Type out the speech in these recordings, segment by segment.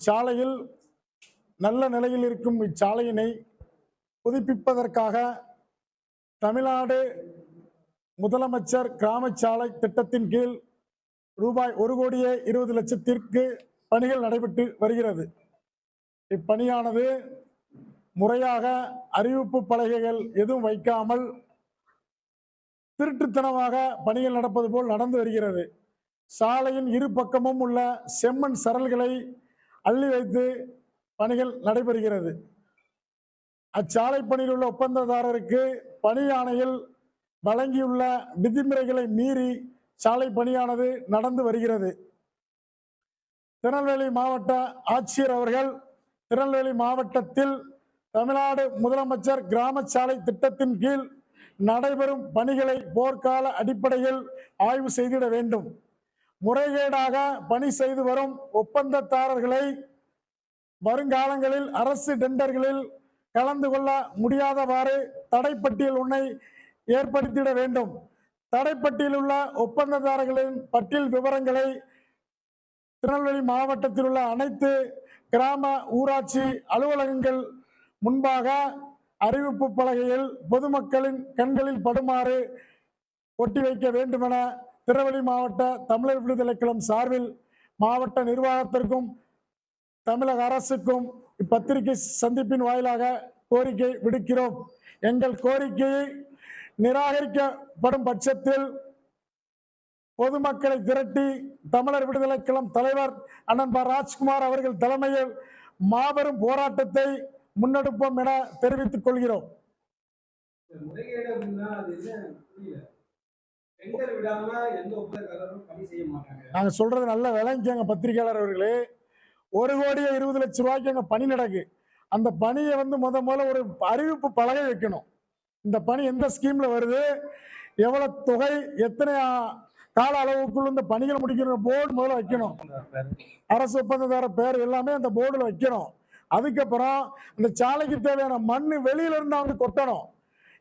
சாலையில் நல்ல நிலையில் இருக்கும் இச்சாலையினை புதுப்பிப்பதற்காக தமிழ்நாடு முதலமைச்சர் கிராம சாலை திட்டத்தின் கீழ் ரூபாய் ஒரு கோடியே இருபது லட்சத்திற்கு பணிகள் நடைபெற்று வருகிறது. இப்பணியானது முறையாக அறிவிப்பு பலகைகள் எதுவும் வைக்காமல் திருட்டுத்தனமாக பணிகள் நடப்பது போல் நடந்து வருகிறது. சாலையின் இரு பக்கமும் உள்ள செம்மண் சரல்களை அள்ளி வைத்து பணிகள் நடைபெறுகிறது. அச்சாலை பணியில் உள்ள ஒப்பந்ததாரருக்கு பணி ஆணையில் வழங்கியுள்ள விதிமுறைகளை மீறி சாலை பணியானது நடந்து வருகிறது. திருநெல்வேலி மாவட்ட ஆட்சியர் அவர்கள் திருநெல்வேலி மாவட்டத்தில் தமிழ்நாடு முதலமைச்சர் கிராம சாலை திட்டத்தின் கீழ் நடைபெறும் பணிகளை போர்க்கால அடிப்படையில் ஆய்வு செய்திட வேண்டும். முறைகேடாக பணி செய்து வரும் ஒப்பந்ததாரர்களை வருங்காலங்களில் அரசு டெண்டர்களில் கலந்து கொள்ள முடியாதவாறு தடைப்பட்டியல் ஒன்றை ஏற்படுத்திட வேண்டும். தடைப்பட்டியல் உள்ள ஒப்பந்ததாரர்களின் பட்டியல் விவரங்களை திருநெல்வேலி மாவட்டத்தில் உள்ள அனைத்து கிராம ஊராட்சி அலுவலகங்கள் முன்பாக அறிவிப்பு பலகையில் பொதுமக்களின் கண்களில் படுமாறு ஒட்டி வைக்க வேண்டுமென திருநெல்வேலி மாவட்ட தமிழர் விடுதலை கழகம் சார்பில் மாவட்ட நிர்வாகத்திற்கும் தமிழக அரசுக்கும் இப்பத்திரிகை சந்திப்பின் வாயிலாக கோரிக்கை விடுக்கிறோம். எங்கள் கோரிக்கையை நிராகரிக்கப்படும் பட்சத்தில் பொதுமக்களை திரட்டி தமிழர் விடுதலை கழகம் தலைவர் அண்ணன் ப. ராஜ்குமார் அவர்கள் தலைமையில் மாபெரும் போராட்டத்தை முன்னெடுப்போம் என தெரிவித்துக் கொள்கிறோம். நாங்கள் நாங்க சொல்றது நல்ல விளைஞ்சாங்க பத்திரிகையாளர் அவர்களே. ஒரு கோடியே இருபது லட்சம் ரூபாய்க்கு அங்க பணி நடக்கு. அந்த பணியை வந்து முத முதல்ல ஒரு அறிவிப்பு பலகை வைக்கணும். இந்த பணி எந்த ஸ்கீம்ல வருது? எவ்வளவு தொகை எத்தனை கால அளவுக்குள்ள இந்த பணிகளை முடிக்கிற போர்டு முதல்ல வைக்கணும். அரசு ஒப்பந்ததார பேர் எல்லாமே அந்த போர்டில் வைக்கணும். அதுக்கப்புறம் இந்த சாலைக்கு தேவையான மண் வெளியில இருந்து அவங்க கொட்டணும்.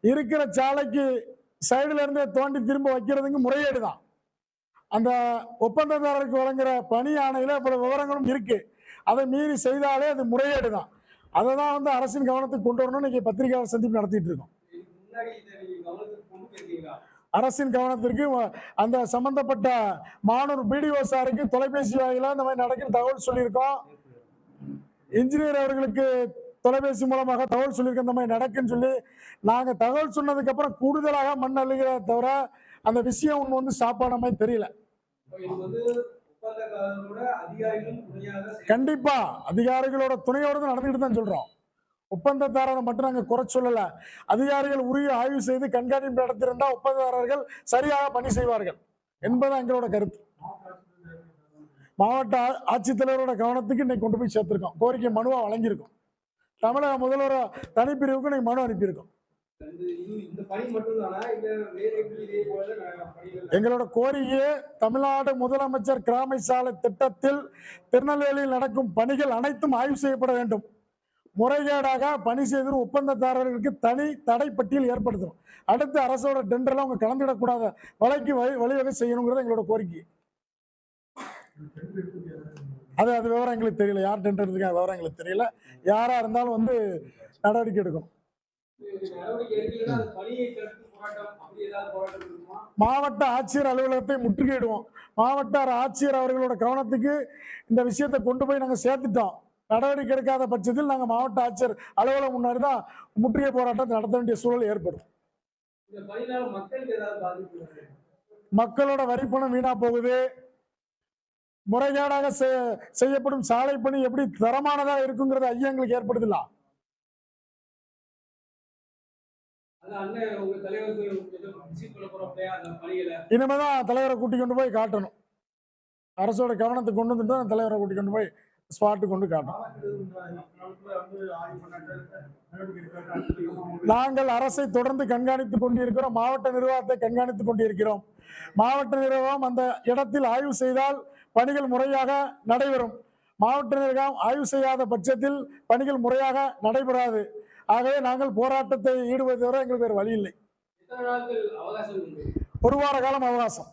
இருக்கிற சாலைக்கு சைடுல இருந்தே தோண்டி திரும்ப வைக்கிறதுக்கு முறையீடு தான் அந்த ஒப்பந்ததாரருக்கு வழங்குற பணி ஆணையில பல விவரங்களும் இருக்கு. அதை மீறி செய்தாலே அது முறையீடு தான் அதை தான் வந்து அரசின் கவனத்துக்கு கொண்டு வரணும்னு இன்னைக்கு பத்திரிகையாளர் சந்திப்பு நடத்திட்டு இருக்கோம். அரசின் கவனத்திற்கு அந்த சம்பந்தப்பட்ட மானூர் பிடிஓ சாருக்கு தொலைபேசி வாயிலாக இந்த மாதிரி நடக்கிற தகவல் சொல்லியிருக்கோம். இன்ஜினியர் அவர்களுக்கு தொலைபேசி மூலமாக தகவல் சொல்லியிருக்கோம் இந்த மாதிரி நடக்குன்னு சொல்லி நாங்கள் தகவல் சொன்னதுக்கு அப்புறம் கூடுதலாக மண் அள்ளுகிறத தவிர அந்த விஷயம் ஒன்று வந்து சாப்பாட மாதிரி தெரியல. கண்டிப்பா அதிகாரிகளோட துணையோடு தான் நடந்துட்டு தான் சொல்றோம். ஒப்பந்ததாரரை மட்டும் நாங்க குறை சொல்லல. அதிகாரிகள் உரிய ஆய்வு செய்து கண்காணிப்பு நடத்திருந்தா ஒப்பந்ததாரர்கள் சரியாக பணி செய்வார்கள் என்பது எங்களோட கருத்து. மாவட்ட ஆட்சித்தலைவரோட கவனத்துக்கு இன்னைக்கு கொண்டு போய் சேர்த்திருக்கோம். கோரிக்கை மனுவா வழங்கியிருக்கோம். தமிழக முதல்வர் தனிப்பிரிவுக்கு இன்னைக்கு மனு அனுப்பியிருக்கோம். எங்களோட கோரிக்கையே தமிழ்நாடு முதலமைச்சர் கிராம சாலை திட்டத்தில் திருநெல்வேலியில் நடக்கும் பணிகள் அனைத்தும் ஆய்வு செய்யப்பட வேண்டும். முறைகேடாக பணி செய்து ஒப்பந்ததாரர்களுக்கு தனி தடை பட்டியல் ஏற்படுத்தணும். அடுத்து அரசோட டெண்டர்லாம் அவங்க கலந்துடக்கூடாத வலைக்கு வழி வழிவகை செய்யணுங்கிறது எங்களோட கோரிக்கை. அது அது விவரம் எங்களுக்கு தெரியல. யார்கிட்டன்றதுக்கு டெண்டர் விவரம் எங்களுக்கு தெரியல. யாரா இருந்தாலும் வந்து நடவடிக்கை எடுக்கணும் மாவட்ட ஆட்சியர் அலுவலகத்தை முற்றுகையிடுவோம். மாவட்ட ஆட்சியர் அவர்களோட கவனத்துக்கு இந்த விஷயத்தை கொண்டு போய் நாங்கள் சேர்த்துட்டோம். நடவடிக்கை எடுக்காத பட்சத்தில் நாங்கள் மாவட்ட ஆட்சியர் அலுவலகம் முன்னாடி தான் முற்றுகை போராட்டத்தை நடத்த வேண்டிய சூழல் ஏற்படும். மக்களோட வரிப்பணம் வீணா போகுது. முறைகேடாக செ- செய்யப்படும் சாலை பணி எப்படி தரமானதா இருக்குங்கிறது ஐயங்களுக்கு ஏற்படுதில்ல? அந்த பணிகளை இனிமேதான் தலைவரை கூட்டி கொண்டு போய் காட்டணும். அரசோட கவனத்துக்கு கொண்டு வந்துட்டு தலைவரை கூட்டி கொண்டு போய் ஸ்பாட்டுக்கு கொண்டு காட்டணும். நாங்கள் அரசை தொடர்ந்து கண்காணித்துக் கொண்டிருக்கிறோம். மாவட்ட நிர்வாகத்தை கண்காணித்துக் கொண்டிருக்கிறோம். மாவட்ட நிர்வாகம் அந்த இடத்தில் ஆய்வு செய்தால் பணிகள் முறையாக நடைபெறும். மாவட்ட நிர்வாகம் ஆய்வு செய்யாத பட்சத்தில் பணிகள் முறையாக நடைபெறாது. ஆகவே நாங்கள் போராட்டத்தை ஈடுபடுவதை தவிர எங்களுக்கு வேறு வழி இல்லை. ஒரு வார காலம் அவகாசம்.